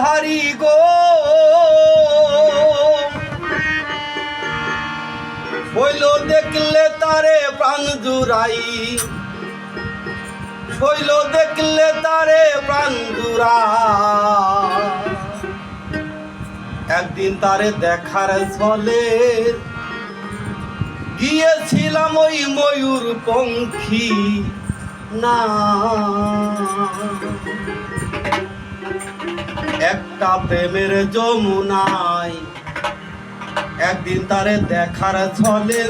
ধারি গো। হইল দেখলে তারে প্রাণ জুড়াই। হইল দেখলে তারে প্রাণ জুড়া একদিন তারে দেখার ছলে গিয়েছিলাম ওই ময়ূর পঙ্খী না। একটা প্রেমের যমুনায়। একদিন তারে দেখার ছলে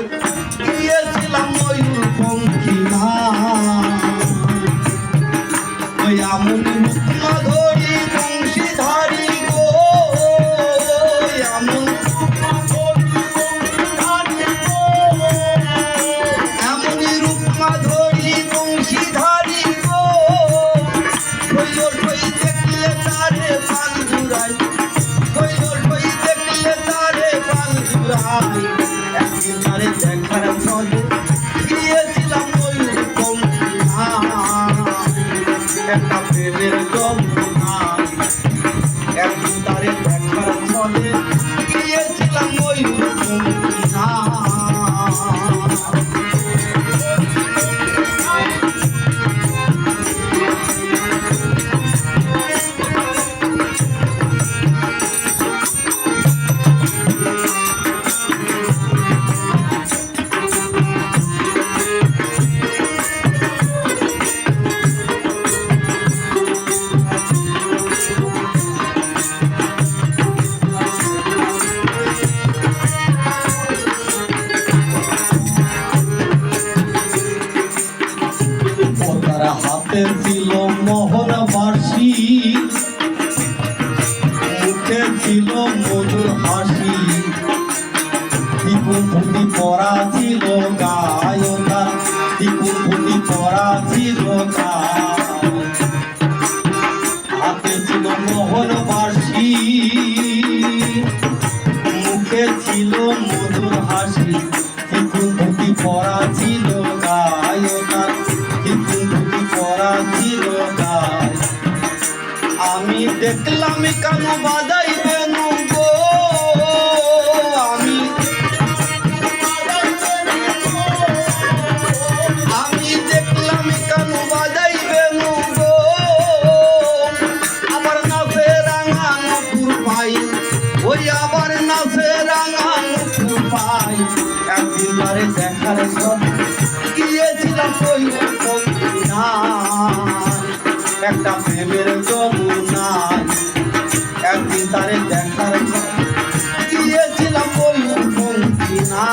গিয়েছিলাম ময়ূর পঙ্খী ওই আমুল ধরি একটা প্রেমের যমুনা হাতে ছিল মোহন বাসি মুখে ছিল মধুর হাসি। ধুতি পরা ছিল ত্রিপুর ধুতি পরা ছিল হাতে ছিল মোহন বাসি মুখে ছিল মধুর হাসি। একদিন বারে দেখার গিয়েছিলাম ওই না একটা প্রেমের যমুনা, একদিন তারে দেখার গিয়েছিলাম ওই না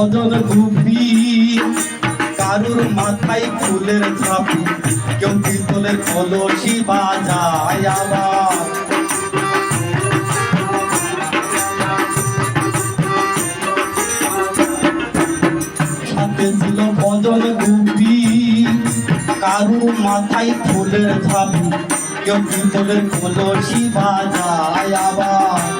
ভজন গুপি, কারুর মাথায় ফুলের ঝাঁপি, কেউ পিতলের কলসি বাজায় আবার। ছিল ভজন গুপি, কারুর মাথায় ফুলের ঝাঁপি, কেউ পিতলের কলসি বাজায় আবার।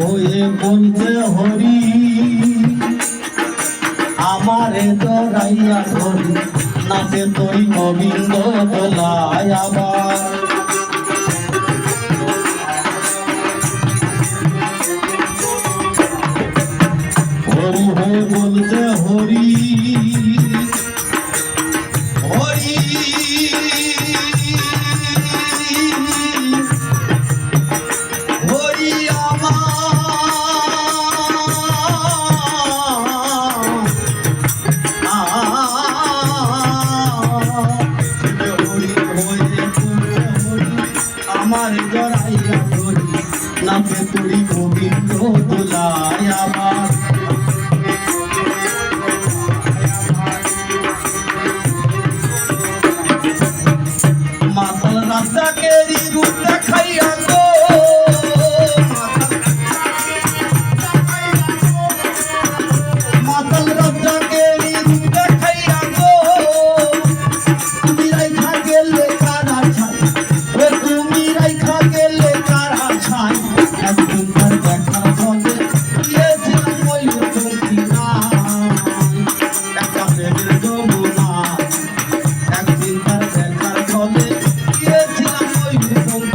হয়ে বলছে হরি, আমারে জড়াইয়া ধরি, নাচে তোরি গোবিন্দ দোলায় আবার। হরি হয়ে বলছে হরি নামে তুলি গোবিন্দ দুলায় আমার। Thank you.